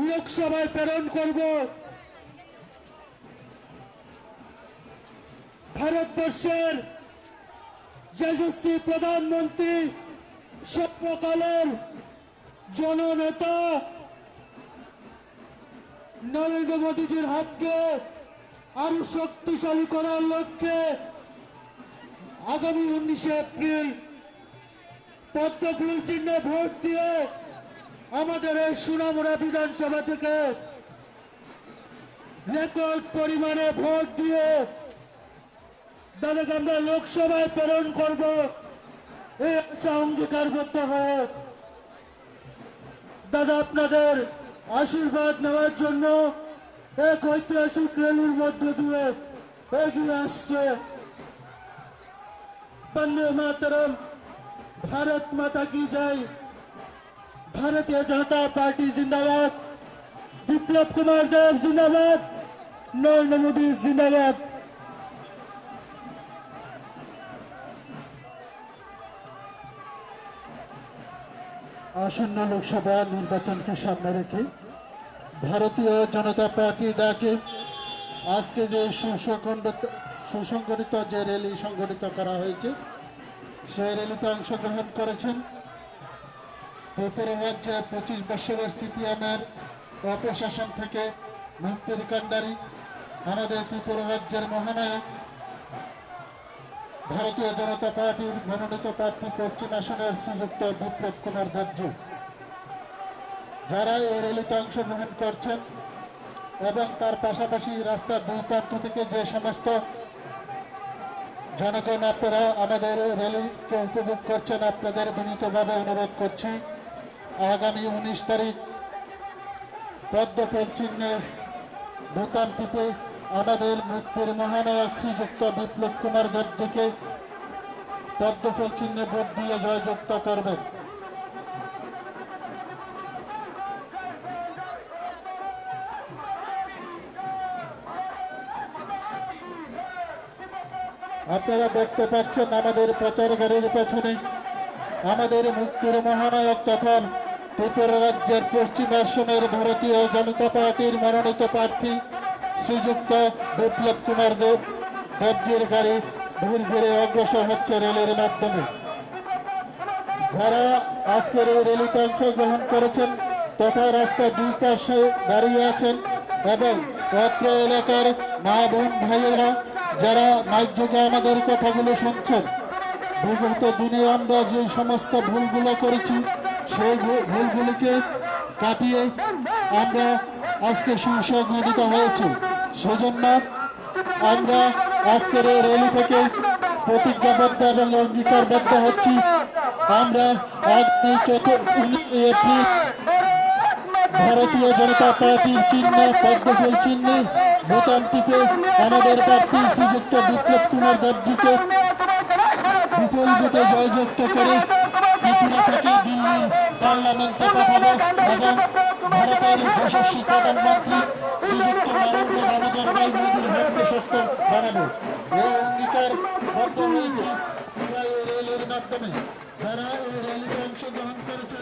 লোকসভায় প্রেরণ করব। ভারতবর্ষের যশস্বী প্রধানমন্ত্রী সভ্যকালের জননেতা নরেন্দ্র মোদীজির হাতকে আরও শক্তিশালী করার লক্ষ্যে আগামী উনিশে এপ্রিল পদ্মফুল চিহ্নে ভোট দিয়ে আমাদের এই সুনামুরা বিধানসভা থেকে রেকর্ড পরিমাণে ভোট দিয়ে তাদেরকে আমরা লোকসভায় প্রেরণ করব। এই আশা অঙ্গীকার করতে হবে দাদা, আপনাদের আশীর্বাদ নেওয়ার জন্য এক ঐতিহাসিক রেলুর মধ্য দিয়ে এগিয়ে আসছে। বন্দে মাতারাম, ভারত মাতা কি যায় ভারতীয় জনতা পার্টি জিন্দাবাদ। বিপ্লব কুমার দেব জিন্দাবাদ। নরেন্দ্র মোদী জিন্দাবাদ। আসন্ন লোকসভা নির্বাচনকে সামনে রেখে ভারতীয় জনতা পার্টির ডাকে। আজকে যে সুসংগঠিত যে র্যালি সংগঠিত করা হয়েছে, সেই র্যালিতে অংশগ্রহণ করেছেন ত্রিপুরা রাজ্যে পঁচিশ বছরের সিপিএমের অপশাসন থেকে মুক্তির আমাদের ত্রিপুরা রাজ্যের মহানায়ক ভারতীয় জনতা পার্টির মনোনীত প্রার্থী পশ্চিম আসনের শ্রীযুক্ত বিপ্লব কুমার দেবজ যারা এই র্যালিতে অংশগ্রহণ করছেন এবং তার পাশাপাশি রাস্তার দুই প্রান্ত থেকে যে সমস্ত জনগণ আপনারা আমাদের এই র্যালিকে উপভোগ করছেন, আপনাদের বিনীতভাবে অনুরোধ করছি। আগামী উনিশ তারিখ পদ্মফুল চিহ্নের টিপে আমাদের মুক্তির মহানায়ক শ্রীযুক্ত বিপ্লব কুমার দেবজিকে পদ্মফুল চিহ্নে ভোট দিয়ে জয়যুক্ত করবেন। আপনারা দেখতে পাচ্ছেন আমাদের প্রচার গাড়ির পেছনে আমাদের মুক্তির মহানায়ক তখন ত্রিপুরা রাজ্যের পশ্চিম আসনের ভারতীয় জনতা পার্টির মনোনীত প্রার্থী শ্রীযুক্ত বিপ্লব কুমার দেব। গাড়ি অগ্রসর হচ্ছে রেলের মাধ্যমে। যারা আজকের এই র্যালিতে অংশগ্রহণ করেছেন তথা রাস্তা দুই পাশে দাঁড়িয়ে আছেন এবং অত্র এলাকার মা বোন ভাইয়েরা, যারা মাইক আমাদের কথাগুলো শুনছেন, বিগত দিনে আমরা যে সমস্ত ভুলগুলো করেছি সেই ভুলগুলিকে কাটিয়ে আমরা আজকে সুসংগঠিত হয়েছি। সেজন্য আমরা আজকের এই র্যালি থেকে প্রতিজ্ঞাবদ্ধ এবং অঙ্গীকারবদ্ধ হচ্ছি। আমরা আগামী চতুর্থ ভারতীয় জনতা পার্টির চিহ্ন, পদ্মফুল চিহ্নে টিপে আমাদের প্রার্থী শ্রীযুক্ত বিপ্লব কুমার দেবজিকে জয়যুক্ত করে দিল্লি পার্লামেন্টে পাঠাবো এবং ভারতের যশস্বী প্রধানমন্ত্রী শ্রীযুক্ত নরেন্দ্র দামোদর ভাই মোদীর সত্য বানাবো এই অঙ্গীকার অংশগ্রহণ করেছে